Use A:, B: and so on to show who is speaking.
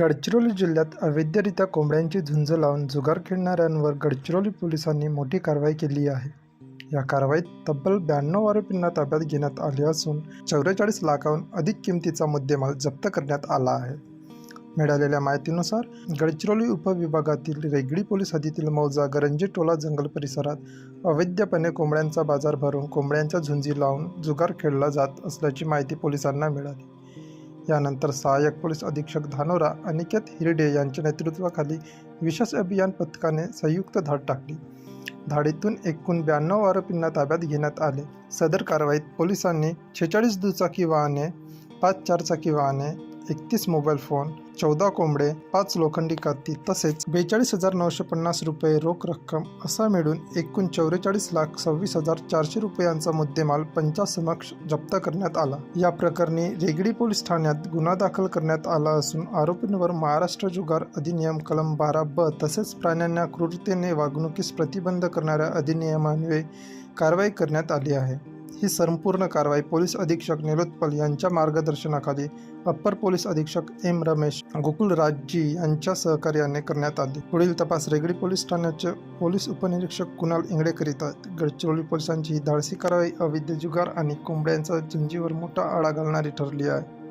A: गडचिरोली जिल्ह्यात अवैधरित्या कोंबड्यांची झुंज लावून जुगार खेळणाऱ्यांवर गडचिरोली पोलिसांनी मोठी कारवाई केली आहे. या कारवाईत तब्बल ब्याण्णव आरोपींना ताब्यात घेण्यात आले असून चौवेचाळीस लाखाहून अधिक किमतीचा मुद्देमाल जप्त करण्यात आला आहे. मिळालेल्या माहितीनुसार गडचिरोली उपविभागातील रेगडी पोलीस हद्दीतील मौजा गरंजी टोला जंगल परिसरात अवैधपणे कोंबड्यांचा बाजार भरून कोंबड्यांच्या झुंजी लावून जुगार खेळला जात असल्याची माहिती पोलिसांना मिळाली. यानंतर सहाय्यक पोलीस अधीक्षक धानोरा अनिकेत हिरडे यांच्या नेतृत्वाखाली विशेष अभियान पथकाने संयुक्त धाड टाकली. धाडीतून एकूण ब्याण्णव आरोपींना ताब्यात घेण्यात आले. सदर कारवाईत पोलिसांनी छेचाळीस दुचाकी वाहने पाच चारचाकी वाहने एकतीस मोबाईल फोन चौदा कोंबडे पाच लोखंडी काती तसेच बेचाळीस हजार नऊशे पन्नास रुपये रोख रक्कम असा मिळून एकूण चौवेचाळीस लाख सव्वीस हजार चारशे रुपयांचा मुद्देमाल पंचासमक्ष जप्त करण्यात आला. या प्रकरणी रेगडी पोलीस ठाण्यात गुन्हा दाखल करण्यात आला असून आरोपींवर महाराष्ट्र जुगार अधिनियम कलम बारा ब तसेच प्राण्यांना क्रूरतेने वागणुकीस प्रतिबंध करणाऱ्या अधिनियमान्वये कारवाई करण्यात आली आहे. ही संपूर्ण कारवाई पोलीस अधीक्षक निलोत्पल यांच्या मार्गदर्शनाखाली अप्पर पोलीस अधीक्षक एम रमेश गोकुळराजजी यांच्या सहकार्याने करण्यात आली. पुढील तपास रेगडी पोलीस ठाण्याचे पोलीस उपनिरीक्षक कुणाल इंगडे करीत आहेत. गडचिरोली पोलिसांची ही धाडसी कारवाई अवैध जुगार आणि कोंबड्यांचा झुंजीवर मोठा आळा घालणारी ठरली आहे.